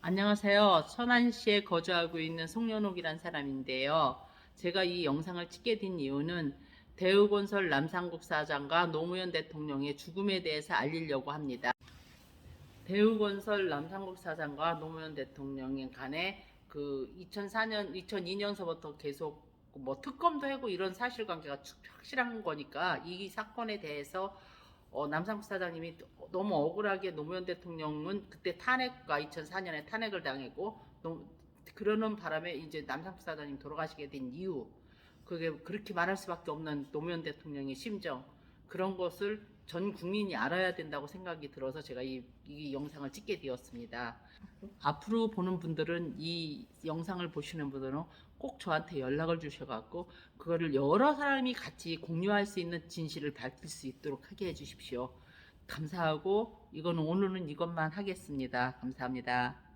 안녕하세요. 천안시에 거주하고 있는 송연옥이란 사람인데요. 제가 이 영상을 찍게 된 이유는 대우건설 남상국 사장과 노무현 대통령의 죽음에 대해서 알리려고 합니다. 대우건설 남상국 사장과 노무현 대통령 간에 그 2004년, 2002년서부터 계속 뭐 특검도 하고 이런 사실관계가 축- 확실한 거니까 이 사건에 대해서 어, 남상국 사장님이 너무 억울하게 노무현 대통령은 그때 탄핵과 2004년에 탄핵을 당했고 노- 그러는 바람에 이제 남상국 사장님 돌아가시게 된 이유 그게 그렇게 말할 수밖에 없는 노무현 대통령의 심정 그런 것을 전 국민이 알아야 된다고 생각이 들어서 제가 이, 이 영상을 찍게 되었습니다. 앞으로 보는 분들은 이 영상을 보시는 분들은 꼭 저한테 연락을 주셔갖고 그거를 여러 사람이 같이 공유할 수 있는 진실을 밝힐 수 있도록 하게 해주십시오. 감사하고 이거는 오늘은 이것만 하겠습니다. 감사합니다.